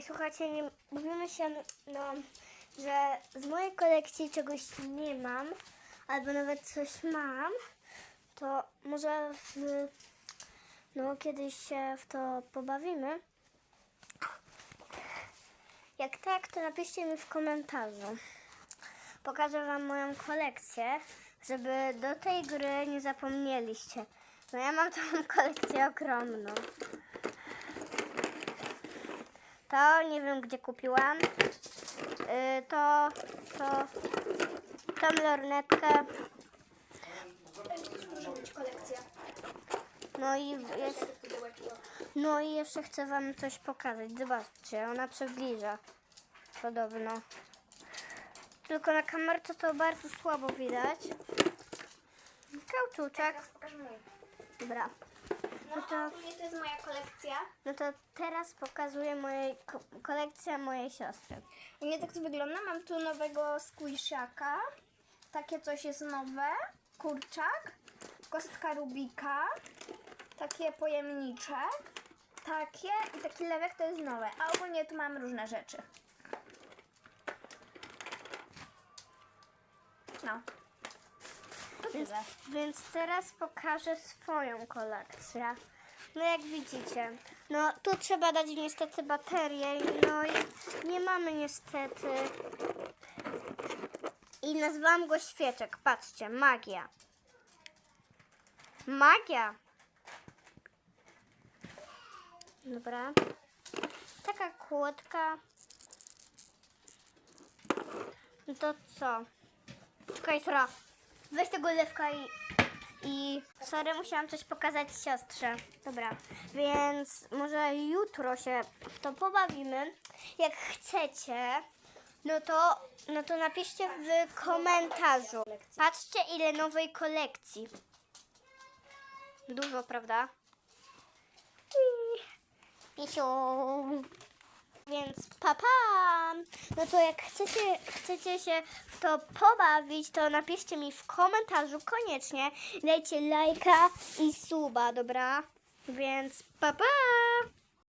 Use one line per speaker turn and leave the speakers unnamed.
Ej, słuchajcie, nie, mówimy się, no, że z mojej kolekcji czegoś nie mam, albo nawet coś mam, to może w, no, kiedyś się w to pobawimy. Jak tak, to napiszcie mi w komentarzu. Pokażę Wam moją kolekcję, żeby do tej gry nie zapomnieliście. No ja mam tą kolekcję ogromną. To nie wiem gdzie kupiłam. Yy, to, to, tą lornetkę.
Może być kolekcja.
No i, jest, no i jeszcze chcę Wam coś pokazać. Zobaczcie, ona przybliża. Podobno. Tylko na kamerce to bardzo słabo widać. Kauczuczek. Dobra.
No
No to-
ogólnie to jest moja kolekcja.
No to teraz pokazuję mojej ko- kolekcję mojej siostry.
U mnie tak to wygląda. Mam tu nowego squishiaka. Takie coś jest nowe. Kurczak. Kostka Rubika. Takie pojemnicze. Takie i taki lewek to jest nowe. A ogólnie tu mam różne rzeczy. No.
Więc, więc teraz pokażę swoją kolekcję. No jak widzicie, no tu trzeba dać niestety baterię, no i nie mamy niestety. I nazwałam go świeczek, patrzcie, magia. Magia. Dobra. Taka kłódka. No to co? Czekaj, Sora. Weź tego lewka i... I... Sorry, musiałam coś pokazać siostrze. Dobra, więc może jutro się w to pobawimy. Jak chcecie, no to, no to napiszcie w komentarzu. Patrzcie, ile nowej kolekcji. Dużo, prawda? Pisiu. Więc papa! No to jak chcecie, chcecie się w to pobawić, to napiszcie mi w komentarzu koniecznie. Dajcie lajka i suba, dobra? Więc papa!